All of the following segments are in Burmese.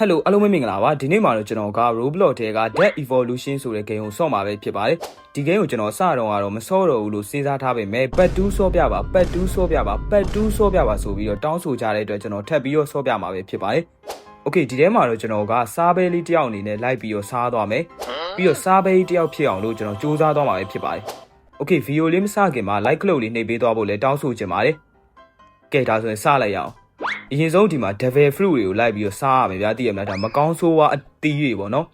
Hello အားလုံးပဲမင်္ဂလာပါဒီနေ့မှာတော့ကျွန်တော်က Roblox ထဲက Dead Evolution ဆိုတဲ့ game ကိုဆော့မှာပဲဖြစ်ပါတယ်ဒီ game ကိုကျွန်တော်စတော့ကတော့မဆော့တော့ဘူးလို့စဉ်းစားထားပေမဲ့ Part 2ဆော့ပြပါ Part 2ဆော့ပြပါ Part 2ဆော့ပြပါဆိုပြီးတော့တောင်းဆိုကြတဲ့အတွက်ကျွန်တော်ထပ်ပြီးတော့ဆော့ပြမှာပဲဖြစ်ပါတယ် Okay ဒီထဲမှာတော့ကျွန်တော်ကစားပဲလေးတစ်ယောက်အနေနဲ့လိုက်ပြီးတော့စားသွားမယ်ပြီးတော့စားပဲလေးတစ်ယောက်ဖြစ်အောင်လို့ကျွန်တော်စူးစမ်းသွားမှာပဲဖြစ်ပါတယ် Okay video လေးမစခင်မှာ like လုပ်လေးနှိပ်ပေးသွားဖို့လည်းတောင်းဆိုချင်ပါတယ်ကဲဒါဆိုရင်စလိုက်ရအောင် အရင်ဆုံးဒီမှာ devil fruit တွေကိုလိုက်ပြီးတော့စားရမယ်ဗျာသိရမလားဒါမကောင်းဆိုးဝါးအသီးတွေပေါ့နော်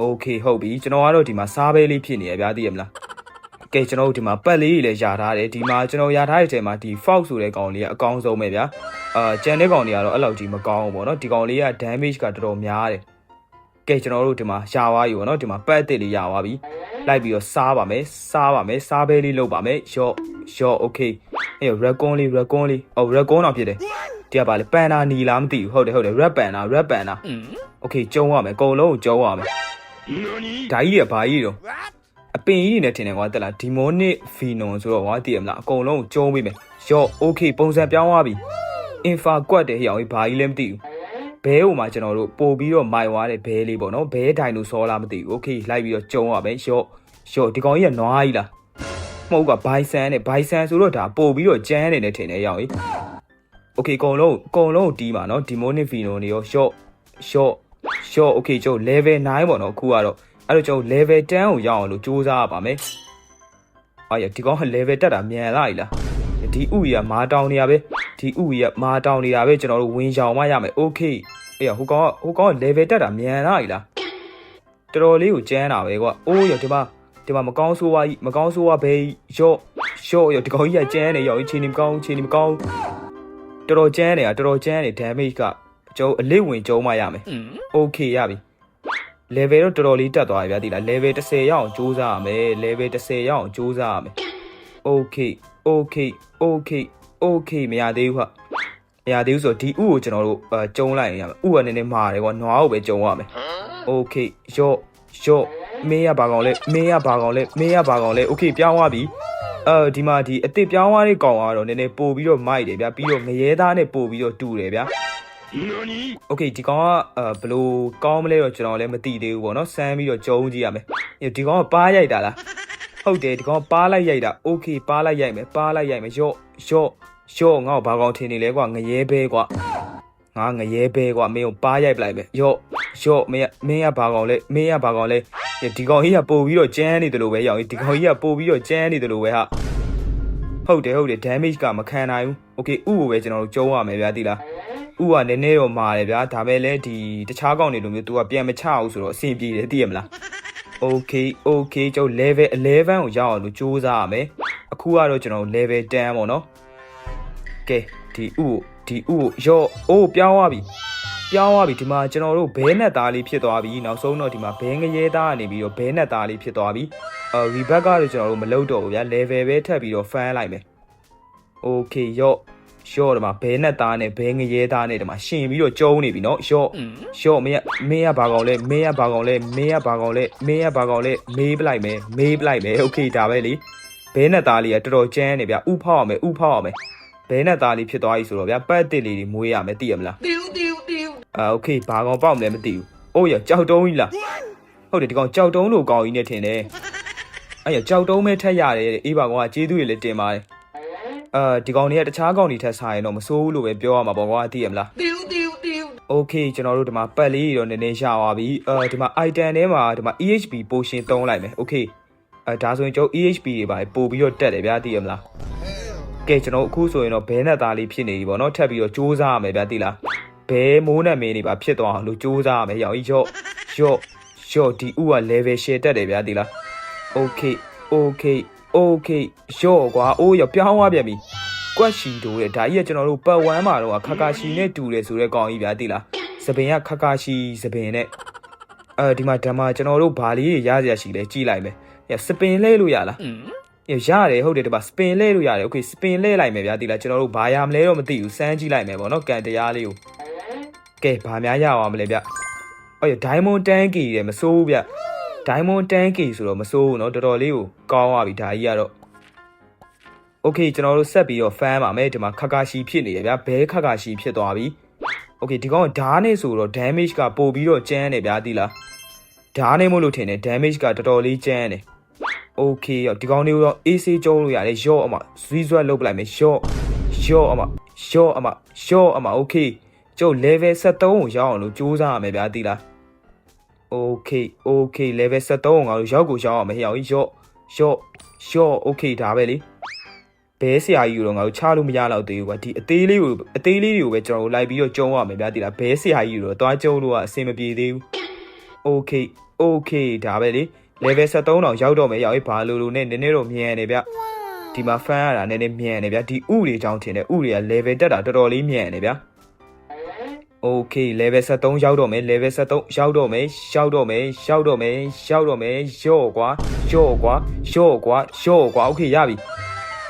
okay ဟုတ်ပြီကျွန်တော်ကတော့ဒီမှာစားပဲလေးဖြစ်နေရဗျာသိရမလားကဲကျွန်တော်တို့ဒီမှာပတ်လေးတွေလည်းယာထားတယ်ဒီမှာကျွန်တော်ယာထားတဲ့အချိန်မှာဒီ fox ဆိုတဲ့ကောင်လေးကအကောင်းဆုံးပဲဗျာအာကျန်တဲ့ကောင်တွေကတော့အဲ့လောက်ကြီးမကောင်းဘူးပေါ့နော်ဒီကောင်လေးက damage ကတော်တော်များတယ်ကဲကျွန်တော်တို့ဒီမှာယာသွားပြီပေါ့နော်ဒီမှာပတ်အစ်စ်လေးယာသွားပြီလိုက်ပြီးတော့စားပါမယ်စားပါမယ်စားပဲလေးလုပ်ပါမယ်ရော့ရော့ okay အဲ့ raccoon လေး raccoon လေးအော် raccoon တော့ဖြစ်တယ် ဒီကပါလေပန်နာနီလားမသိဘူးဟုတ်တယ်ဟုတ်တယ် red panda red panda โอเคကျုံရမယ်အကုန်လုံးကိုကျုံရမယ်ဒါကြီးတွေကဘာကြီးတော့အပင်ကြီးတွေနဲ့ထင်တယ်ကွာတက်လားဒီမိုနစ်ဖီနွန်ဆိုတော့ကွာသိရမလားအကုန်လုံးကိုကျုံပေးမယ်ရော့โอเคပုံစံပြောင်းသွားပြီအင်ဖာကွက်တယ်ဟိအောင်ကြီးဘာကြီးလည်းမသိဘူးဘဲဟိုမှာကျွန်တော်တို့ပို့ပြီးတော့မိုင်သွားတဲ့ဘဲလေးပေါ့နော်ဘဲဒိုင်နိုဆောလားမသိဘူးโอเคလိုက်ပြီးတော့ကျုံရမယ်ရော့ရော့ဒီကောင်ကြီးကနွားကြီးလားမဟုတ်ကဘိုင်ဆန်နဲ့ဘိုင်ဆန်ဆိုတော့ဒါပို့ပြီးတော့ကျန်းနေတယ်ထင်တယ်ဟိအောင် okay အကုန်လုံးအကုန်လုံးတီးပါနော် demonic venom တွေရော short short short okay ကျုပ် level 9ပေါ့နော်အခုကတော့အဲ့တော့ကျုပ် level 10ကိုရအောင်လို့စူးစမ်းရပါမယ်အာရဒီကောင်က level တက်တာမြန်လာပြီလားဒီဥကြီးကမာတောင်နေရပဲဒီဥကြီးကမာတောင်နေရပဲကျွန်တော်တို့ဝင်ရောင်မှရမယ် okay အေးဟိုကောင်ကဟိုကောင်က level တက်တာမြန်လာပြီလားတော်တော်လေးကိုကျန်းတာပဲကွာအိုးရဒီမှာဒီမှာမကောင်းဆိုးဝါးကြီးမကောင်းဆိုးဝါးဘဲကြီးရော့ရော့ရဒီကောင်ကြီးကကျန်းနေရော့ချင်းနေမကောင်းချင်းနေမကောင်း တော်တော်ကျန်းနေတာတော်တော်ကျန်းနေ damage ကကျုံအလေးဝင်ကျုံမှရမယ်။ Okay ရပြီ။ level တော့တော်တော်လေးတက်သွားပြီဗျာဒီလား level 10ရအောင်စူးစမ်းရမယ် level 10ရအောင်စူးစမ်းရမယ်။ Okay okay okay okay မရသေးဘူးဟာ။မရသေးဘူးဆိုတော့ဒီဥကိုကျွန်တော်တို့အဲကျုံလိုက်ရင်ရမယ်။ဥကနည်းနည်းမာတယ်ကွာနွားကိုပဲကျုံရမယ်။ Okay ရော့ရော့မင်းရပါကောင်လဲမင်းရပါကောင်လဲမင်းရပါကောင်လဲ Okay ပြောင်းသွားပြီ။ အဲဒီမှာဒီအစ်စ်ပြောင်းသွားတဲ့ကောင်ကတော့နည်းနည်းပို့ပြီးတော့မိုက်တယ်ဗျာပြီးတော့ငရဲသားနဲ့ပို့ပြီးတော့တူတယ်ဗျာโอเคဒီကောင်ကအဲဘလို့ကောင်းမလဲတော့ကျွန်တော်လည်းမသိသေးဘူးပေါ့နော်စမ်းပြီးတော့ကြုံကြည့်ရမယ်ဒီကောင်ကပါးရိုက်တာလားဟုတ်တယ်ဒီကောင်ပါးလိုက်ရိုက်တာโอเคပါးလိုက်ရိုက်မယ်ပါးလိုက်ရိုက်မယ်ရော့ရော့ရော့ငါ့ကိုဘာကောင်ထင်နေလဲကွာငရဲဘဲကွာငါငရဲဘဲကွာမင်းကိုပါးရိုက်ပလိုက်မယ်ရော့ရော့မင်းမင်းကဘာကောင်လဲမင်းကဘာကောင်လဲ ဒီကောင်ကြီးကပို့ပြီးတော့ကျန်းနေတယ်လို့ပဲရောင်ဒီကောင်ကြီးကပို့ပြီးတော့ကျန်းနေတယ်လို့ပဲဟာဟုတ်တယ်ဟုတ်တယ် damage ကမခံနိုင်ဘူး။ Okay ဥကိုပဲကျွန်တော်တို့ကျုံးရမယ်ဗျာတိလား။ဥကနည်းနည်းတော့မာတယ်ဗျာဒါပဲလဲဒီတခြားကောင်တွေလိုမျိုး तू ကပြန်မချအောင်ဆိုတော့အဆင်ပြေတယ်သိရမလား။ Okay okay ကျုပ် level 11ကိုရောက်အောင်လို့စူးစမ်းရမယ်။အခုကတော့ကျွန်တော်တို့ level 10ပေါ့နော်။ကဲဒီဥကိုဒီဥကိုရော့အိုးပြောင်းသွားပြီ။ ပြောင်းသွားပြီဒီမှာကျွန်တော်တို့ဘဲနဲ့သားလေးဖြစ်သွားပြီနောက်ဆုံးတော့ဒီမှာဘဲငရဲသားကနေပြီးတော့ဘဲနဲ့သားလေးဖြစ်သွားပြီအာရီဘက်ကတော့ကျွန်တော်တို့မလုပ်တော့ဘူးဗျာ level ပဲထပ်ပြီးတော့ fan လိုက်မယ်โอเคရော့ရော့ဒီမှာဘဲနဲ့သားနဲ့ဘဲငရဲသားနဲ့ဒီမှာရှင်ပြီးတော့ကျုံးနေပြီเนาะရော့ရော့မင်းကမင်းကဘာကောင်လဲမင်းကဘာကောင်လဲမင်းကဘာကောင်လဲမင်းကဘာကောင်လဲမေးပလိုက်မယ်မေးပလိုက်မယ်โอเคဒါပဲလေဘဲနဲ့သားလေးကတော်တော်ကျန်းနေဗျဥဖောက်အောင်မယ်ဥဖောက်အောင်မယ်ဘဲနဲ့သားလေးဖြစ်သွားပြီဆိုတော့ဗျာပတ်တစ်လေးတွေမွေးရမယ်သိရမလားတီးတီး အာโอเคဘာကောင်ပေါက်မလဲမသိဘူးအိုးရကြောက်တုံးကြီးလားဟုတ်တယ်ဒီကောင်ကြောက်တုံးလို့ကောင်ကြီးနဲ့ထင်တယ်အဲ့ရကြောက်တုံးပဲထက်ရတယ်အေးပါကောင်ကကျေးဇူးတွေလည်းတင်ပါတယ်အာဒီကောင်တွေကတခြားကောင်တွေထက်စားရင်တော့မစိုးဘူးလို့ပဲပြောရမှာပေါ့ကွာသိရမလားတီးဦးတီးဦးတီးဦးโอเคကျွန်တော်တို့ဒီမှာပတ်လေးတွေတော့နည်းနည်းရှာသွားပြီအာဒီမှာ item ထဲမှာဒီမှာ EHP potion သုံးလိုက်မယ်โอเคအာဒါဆိုရင်ကျွန်တော် EHP တွေပါပို့ပြီးတော့တက်တယ်ဗျာသိရမလားကဲကျွန်တော်အခုဆိုရင်တော့ဘဲနဲ့သားလေးဖြစ်နေပြီပေါ့နော်ထပ်ပြီးတော့စူးစမ်းရမယ်ဗျာသိလား ဘဲမိုးနဲ့မင်းနေပါဖြစ်သွားအောင်လို့စူးစမ်းရမယ်ရောင်ကြီးရော့ရော့ရော့ဒီဥက level share တက်တယ်ဗျာဒီလား okay okay okay ရော့ကွာအိုးရော့ပြောင်းသွားပြန်ပြီကွက်ရှီတို့ရဲ့ဒါကြီးကကျွန်တော်တို့ပတ်ဝမ်းမှာတော့ခါကာရှီနဲ့တူတယ်ဆိုတဲ့ကောင်ကြီးဗျာဒီလားစပင်ကခါကာရှီစပင်နဲ့အဲဒီမှာဓမ္မကျွန်တော်တို့ဘာလေးရရရရှိလဲကြည်လိုက်မယ်။စပင်လဲလို့ရလား။ရတယ်ဟုတ်တယ်ဒီမှာစပင်လဲလို့ရတယ်။ Okay စပင်လဲလိုက်မယ်ဗျာဒီလားကျွန်တော်တို့ဘာရမလဲတော့မသိဘူးစမ်းကြည့်လိုက်မယ်ပေါ့နော်ကန်တရားလေးကို ကဲဘာများရအောင်မလဲဗျအော်ဒိုင်မွန်တန်ကီတယ်မစိုးဘူးဗျဒိုင်မွန်တန်ကီဆိုတော့မစိုးဘူးเนาะတော်တော်လေးကိုကောင်းသွားပြီဒါကြီးကတော့ โอเคကျွန်တော်တို့ဆက်ပြီးတော့ fan ပါမယ်ဒီမှာခါကာရှီဖြစ်နေတယ်ဗျာဘဲခါကာရှီဖြစ်သွားပြီ Okay ဒီကောင်ကဓာတ်နဲ့ဆိုတော့ damage ကပို့ပြီးတော့ကျန်းတယ်ဗျာတိလားဓာတ်နဲ့မို့လို့ထင်တယ် damage ကတော်တော်လေးကျန်းတယ် Okay ရောဒီကောင်လေးကိုတော့ AC ကျုံးလို့ရတယ်ရော့အမဇွီးဇွတ်လုပ်ပလိုက်မယ်ရော့ရော့အမရော့အမရော့အမ Okay ကျုပ် level 73ကိုရောက်အောင်လို့စူးစမ်းရမယ်ဗျာတိလား Okay Okay level 73ကိုငါတို့ရောက်ကိုရောက်အောင်မဟိအောင်ရော့ရော့ရော့ Okay ဒါပဲလေဘဲဆရာကြီးကိုတော့ငါတို့ချလို့မရတော့သေးဘူးကွာဒီအသေးလေးကိုအသေးလေးတွေကိုပဲကျွန်တော်တို့လိုက်ပြီးတော့ကျုံးရမယ်ဗျာတိလားဘဲဆရာကြီးကိုတော့တွားကျုံးလို့ကအဆင်မပြေသေးဘူး Okay Okay ဒါပဲလေ level 73တောင်ရောက်တော့မယ်ရောက်ရေးဘာလို့လို့နဲ့နည်းနည်းတော့မြန်နေဗျဒီမှာ fan ရတာနည်းနည်းမြန်နေဗျဒီဥတွေအကြောင်းထင်တယ်ဥတွေက level တက်တာတော်တော်လေးမြန်နေဗျ Okay level 73ရောက်တော့မယ် level 73ရောက်တော့မယ်ရောက်တော့မယ်ရောက်တော့မယ်ရောက်တော့မယ်ရော့ကွာရော့ကွာရော့ကွာရော့ကွာ Okay ရပြီ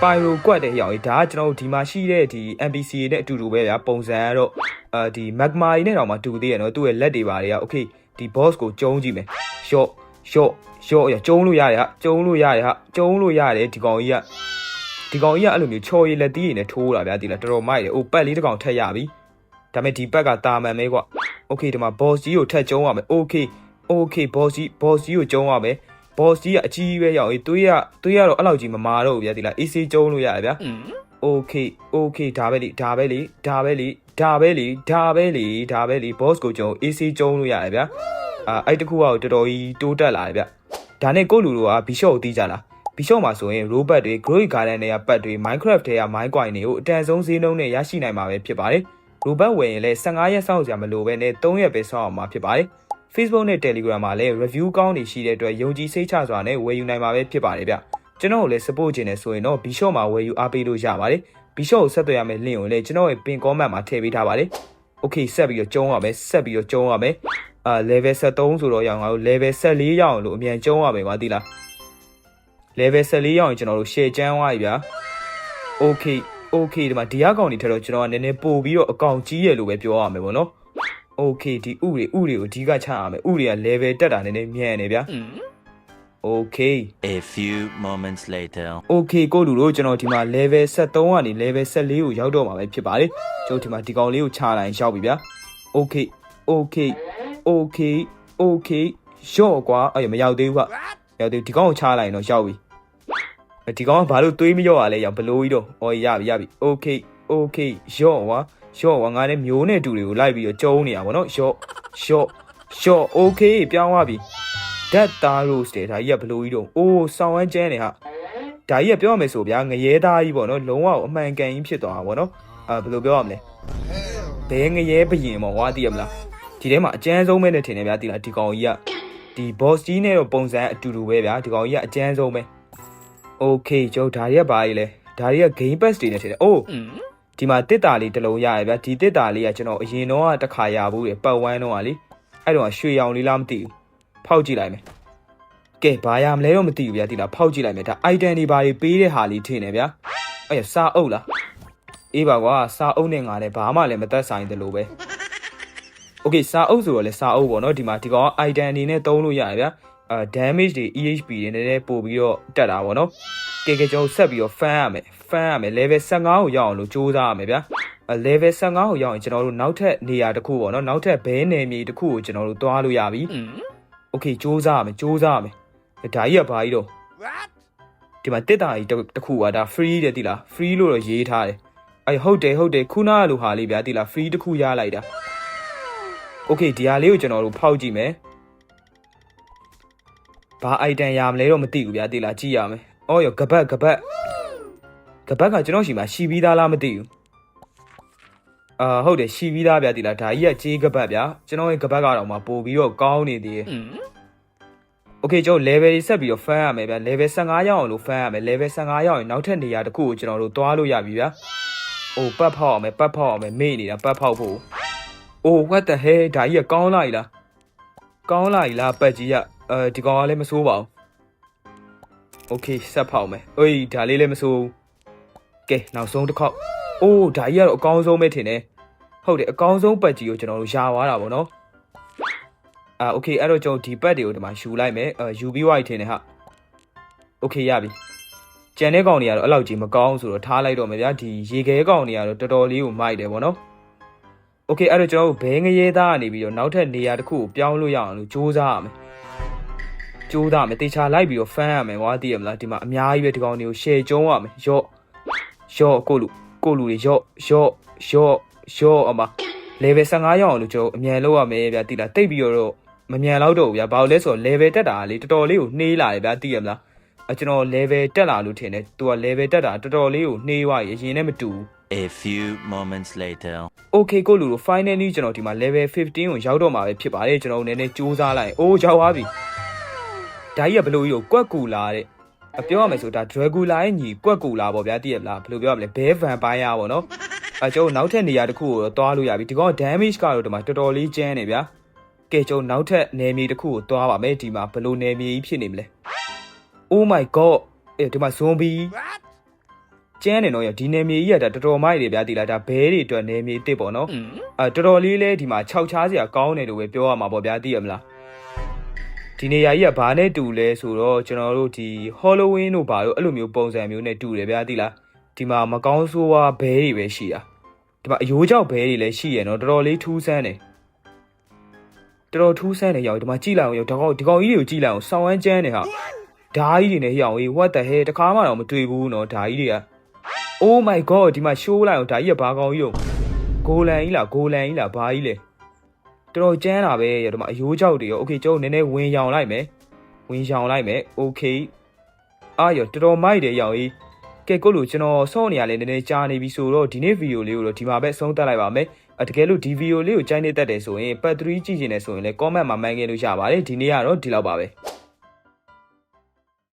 ပိုင်ရိုကွက်တဲ့ရောက်ရေးဒါကကျွန်တော်တို့ဒီမှာရှိတဲ့ဒီ NPC နဲ့အတူတူပဲဗျာပုံစံကတော့အာဒီ magma တွေနဲ့တော့မှတူသေးရနော်သူ့ရဲ့လက်တွေပါတွေက Okay ဒီ boss ကိုကျုံးကြည့်မယ်ရော့ရော့ရော့ရကျုံးလို့ရတယ်ဟာကျုံးလို့ရတယ်ဟာကျုံးလို့ရတယ်ဒီကောင်ကြီးကဒီကောင်ကြီးကအဲ့လိုမျိုးချော်ရည်လက်သီးရည်နဲ့ထိုးတာဗျာဒီလားတော်တော်မိုက်တယ်အိုးပတ်လေးတစ်ကောင်ထက်ရပြီ ဒါပေမဲ့ဒီဘက်ကတာမန်ပဲကွာโอเคဒီမှာ boss ကြီးကိုထက်ကျုံးရမယ်โอเคโอเค boss ကြီး boss ကြီးကိုကျုံးရမယ် boss ကြီးကအကြီးပဲရောက်ရေးတွေးရတွေးရတော့အဲ့လောက်ကြီးမမာတော့ဘူးဗျာဒီလား AC ကျုံးလို့ရတယ်ဗျာโอเคโอเคဒါပဲလေဒါပဲလေဒါပဲလေဒါပဲလေဒါပဲလေဒါပဲလေ boss ကိုကျုံး AC ကျုံးလို့ရတယ်ဗျာအာအဲ့တခုကတော့တော်တော်ကြီးတိုးတက်လာတယ်ဗျာဒါနဲ့ကိုယ့်လူတို့က Bishop ကိုတီးကြလား Bishop မှာဆိုရင် robot တွေ Growing Garden တွေကပတ်တွေ Minecraft တွေက Mine Coin တွေကိုအတန်ဆုံးဈေးနှုန်းနဲ့ရရှိနိုင်မှာပဲဖြစ်ပါတယ်။ robot ဝယ်ရင်လည်း15ရက်စောင့်ကြမလို့ပဲနဲ့3ရက်ပဲစောင့်အောင်မှာဖြစ်ပါတယ်။ Facebook နဲ့ Telegram မှာလည်း review ကောင်းတွေရှိတဲ့အတွက်ယုံကြည်စိတ်ချစွာနဲ့ဝယ်ယူနိုင်မှာပဲဖြစ်ပါတယ်ဗျ။ကျွန်တော်ကိုလည်း support ခြင်းနဲ့ဆိုရင်တော့ Bishop မှာဝယ်ယူအားပေးလို့ရပါတယ်။ Bishop ကိုဆက်သွယ်ရမယ့် link ကိုလည်းကျွန်တော်ရဲ့ pin comment မှာထည့်ပေးထားပါတယ်။ Okay ဆက်ပြီးတော့ကျုံးရမယ်ဆက်ပြီးတော့ကျုံးရမယ်အာ level 73ဆိုတော့ရအောင်ငါတို့ level 14ရအောင်လို့အမြန်ကျုံးရမယ်ကွာတိလား level 14ရအောင်ကျွန်တော်တို့ share ကျန်းသွားပြီဗျာ okay okay ဒီမှာဒီအကောင့်တွေထက်တော့ကျွန်တော်ကနည်းနည်းပို့ပြီးတော့အကောင့်ကြီးရလို့ပဲပြောရမယ်ပေါ့နော် okay ဒီဥတွေဥတွေကိုအဓိကချရမယ်ဥတွေက level တက်တာနည်းနည်းမြန်နေဗျာ okay A few moments later. okay ကိုလူတို့ကျွန်တော်ဒီမှာ level 73ကနေ level 14ကိုရောက်တော့မှာပဲဖြစ်ပါတယ်ကျွန်တော်ဒီမှာဒီကောင်လေးကိုချလိုက်ရောက်ပြီဗျာ okay okay okay okay ရော့ကွာအဲ့မရောက်သေးဘူးကရောက်သေးဘူးဒီကောင်ကိုချလိုက်ရင်တော့ရောက်ပြီ ဒီကောင်ကဘာလို့တွေးမရော့ရလဲရောက်ဘလို့ကြီးတော့ဟောရပြီရပြီ okay okay ရော့ကွာရော့ကွာငါလည်းမျိုးနဲ့တူတွေကိုလိုက်ပြီးတော့ကျုံးနေရပါတော့ရော့ရော့ရော့ okay ပြောင်းသွားပြီ that star rose တဲ့ဒါကြီးကဘလို့ကြီးတော့အိုးဆောင်းဝမ်းကျန်းနေဟာဒါကြီးကပြောရမယ်ဆိုဗျာငရဲသားကြီးပေါ့နော်လုံးဝအမှန်ကန်ကြီးဖြစ်သွားတာပေါ့နော်အာဘယ်လိုပြောရမလဲဘဲငရဲဘရင်ပေါ့ဟွာသိရမလားဒီထဲမှာအကျန်းဆုံးပဲနဲ့ထင်တယ်ဗျာသိလားဒီကောင်ကြီးကဒီ boss ကြီးနဲ့တော့ပုံစံအတူတူပဲဗျာဒီကောင်ကြီးကအကျန်းဆုံးပဲ okay ကျော်ဒါရီကဘာကြီးလဲဒါရီက game pass တွေနဲ့ထင်တယ်အိုးဒီမှာတစ်တာလေးတစ်လုံးရရဗျာဒီတစ်တာလေးကကျွန်တော်အရင်တော့ကတစ်ခါရဘူးလေပတ်ဝန်းတော့ကလေအဲ့တော့ရွှေရောင်လေးလားမသိဘူးဖောက်ကြည့်လိုက်မယ်ကဲဘာရမလဲတော့မသိဘူးဗျာဒီလားဖောက်ကြည့်လိုက်မယ်ဒါ item တွေဘာတွေပေးတဲ့ဟာလေးထင်တယ်ဗျာအဲ့ရစာအုပ်လားအေးပါကွာစာအုပ်နဲ့ငါလည်းဘာမှလည်းမသက်ဆိုင်တယ်လို့ပဲ Okay စာအုပ်ဆိုတော့လည်းစာအုပ်ပေါ့နော်ဒီမှာဒီကောင်က item အနေနဲ့သုံးလို့ရတယ်ဗျာ အာ damage တွေ EHP တွေနည်းနည်းပို့ပြီးတော့တက်တာပေါ့နော်ကဲကဲကျွန်တော်ဆက်ပြီးတော့ fan ရမယ် fan ရမယ် level 15ကိုရောက်အောင်လို့စူးစမ်းရမယ်ဗျာအာ level 15ကိုရောက်ရင်ကျွန်တော်တို့နောက်ထပ်နေရာတစ်ခုပေါ့နော်နောက်ထပ်ဘဲနယ်မြေတစ်ခုကိုကျွန်တော်တို့သွားလို့ရပြီ Okay စူးစမ်းရမယ်စူးစမ်းရမယ်ဒါကြီးကဘာကြီးတော့ဒီမှာတစ်တာကြီးတစ်တစ်ခုอ่ะဒါ free တဲ့တိလား free လို့တော့ရေးထားတယ်အဲဟုတ်တယ်ဟုတ်တယ်ခုနကလိုဟာလေးဗျာတိလား free တစ်ခုရလိုက်တာ Okay ဒီဟာလေးကိုကျွန်တော်တို့ဖောက်ကြည့်မယ် ဘာ item ရမလဲတော့မသိဘူးဗျာတိလားကြည့်ရမယ်အော်ရောကပတ်ကပတ်ကပတ်ကကျွန်တော်ရှိမှာရှိပြီးသားလားမသိဘူးအာဟုတ်တယ်ရှိပြီးသားဗျာတိလားဒါကြီးကကြေးကပတ်ဗျာကျွန်တော်ရဲ့ကပတ်ကတော့မှပို့ပြီးတော့ကောင်းနေသေးတယ် โอเคကျွန်တော် level တွေဆက်ပြီးတော့ fan ရမယ်ဗျာ level 15ရောက်အောင်လို့ fan ရမယ် level 15ရောက်ရင်နောက်ထပ်နေရာတစ်ခုကိုကျွန်တော်တို့သွားလို့ရပြီဗျာ။အိုးပတ်ဖောက်အောင်မယ်ပတ်ဖောက်အောင်မယ်မေ့နေတာပတ်ဖောက်ဖို့။အိုး what the hell ဒါကြီးကကောင်းလာ E လား။ကောင်းလာ E လားပတ်ကြီးက အဲဒီကောင်ကလည်းမဆိုးပါဘူး။ Okay ဆက်ဖောက်မယ်။အေးဒါလေးလည်းမဆိုးဘူး။ကဲနောက်ဆုံးတစ်ခေါက်။အိုးဒါကြီးကတော့အကောင်းဆုံးပဲထင်တယ်။ဟုတ်တယ်အကောင်းဆုံးပတ်ကြီးကိုကျွန်တော်တို့ရှာသွားတာပေါ့နော်။ အာโอเคအဲ့တော့ကျွန်တော်ဒီပတ်တွေကိုဒီမှာယူလိုက်မယ်အာယူပြီးွားရထင်တယ်ဟာโอเคရပြီကြံတဲ့ကောင်တွေကတော့အဲ့လောက်ကြီးမကောင်းဆိုတော့ထားလိုက်တော့မယ်ဗျာဒီရေခဲကောင်တွေကတော့တော်တော်လေးကိုမိုက်တယ်ဗောနော် โอเคအဲ့တော့ကျွန်တော်တို့ဘဲငရဲသားကနေပြီးတော့နောက်ထပ်နေရာတစ်ခုကိုပြောင်းလို့ရအောင်လို့စူးစမ်းရမယ် စူးစမ်းမယ်တေချာလိုက်ပြီးတော့ဖမ်းရမယ်ကွာသိရမလားဒီမှာအများကြီးပဲဒီကောင်တွေကို share ကျုံးရမယ်ရော့ရော့ကိုလူကိုလူတွေရော့ရော့ရော့ရော့အမ level 15ရောက်အောင်လို့ကျွန်တော်အမြန်လောက်ရမယ်ဗျာတိလားတိတ်ပြီးတော့မမြန်တော့တော့ဘူးဗျာဘာလို့လဲဆိုတော့ level တက်တာကလေတော်တော်လေးကိုနှေးလာတယ်ဗျာသိရမလားအကျွန်တော် level တက်လာလို့ထင်တယ်သူက level တက်တာတော်တော်လေးကိုနှေးသွားရအရင်နဲ့မတူဘူး A few moments later. okay ကိုလူတို့ finally ကျွန်တော်ဒီမှာ level 15ကိုရောက်တော့မှာပဲဖြစ်ပါတယ်ကျွန်တော်တို့နည်းနည်းစူးစမ်းလိုက်အိုးရောက်သွားပြီ ဒါကြီးကဘလို့ကြီးကိုကွက်ကူလာတဲ့အပြောရမယ်ဆိုဒါ Dracula ရဲ့ညီကွက်ကူလာပေါ့ဗျာသိရမလားဘယ်လိုပြောရမလဲဘဲ vampire ပေါ့နော်အဲကျွန်တော်နောက်ထပ်နေရာတစ်ခုကိုတော့တွားလို့ရပြီဒီကောင် damage ကတော့ဒီမှာတော်တော်လေးကျန်းနေဗျာကဲကျွန်တော်နောက်ထပ်နယ်မြေတစ်ခုကိုတွားပါမယ်ဒီမှာဘလို့နယ်မြေကြီးဖြစ်နေမလဲ oh my god အဲဒီမှာ zombie ကျန်းနေတော့ရဒီနယ်မြေကြီးကဒါတော်တော်မိုက်နေဗျာဒီလားဒါဘဲတွေအတွက်နယ်မြေတစ်ပေါ့နော်အဲတော်တော်လေးလဲဒီမှာ6ချားစရာကောင်းတယ်လို့ပဲပြောရမှာပေါ့ဗျာသိရမလား ဒီနေရာကြီးကဘာနဲ့တူလဲဆိုတော့ကျွန်တော်တို့ဒီ Halloween တို့ဘာလို့အဲ့လိုမျိုးပုံစံမျိုးနဲ့တူတယ်ဗျာသိလားဒီမှာမကောင်းဆိုးဝါးဘဲတွေပဲရှိတာဒီမှာအယိုးကြောက်ဘဲတွေလည်းရှိရနော်တော်တော်လေးထူးဆန်းတယ်တော်တော်ထူးဆန်းတယ်ရောက်ဒီမှာကြည့်လိုက်အောင်ရောက်ဒီကောင်ဒီကောင်ကြီးတွေကိုကြည့်လိုက်အောင်စောင်းဝမ်းကျန်းနေဟာဓာကြီးတွေနဲ့ဟိအောင်ကြီး what the hell တခါမှတော့မတွေ့ဘူးနော်ဓာကြီးတွေက Oh my god ဒီမှာ show လိုက်အောင်ဒါကြီးကဘာကောင်ကြီးတော့ဂိုလန်ကြီးလားဂိုလန်ကြီးလားဘာကြီးလဲ တော်တော်ကျန်းတာပဲရဒီမှာအယိုးကြောက်တွေရော okay ကျွန်တော်နည်းနည်းဝင်ရောင်လိုက်မယ်ဝင်ရောင်လိုက်မယ် okay အာရတော်တော်မိုက်တယ်ရောင်ကြီးကဲကိုလူကျွန်တော်စောင့်နေရလဲနည်းနည်းကြားနေပြီဆိုတော့ဒီနေ့ဗီဒီယိုလေးကိုတော့ဒီမှာပဲအဆုံးသတ်လိုက်ပါမယ်အတကယ်လို့ဒီဗီဒီယိုလေးကိုကြိုက်နေတတ်တယ်ဆိုရင်ပတ်3ကြည့်နေတယ်ဆိုရင်လည်း comment မှာမှန်ခဲ့လို့ရပါတယ်ဒီနေ့ကတော့ဒီလောက်ပါပဲ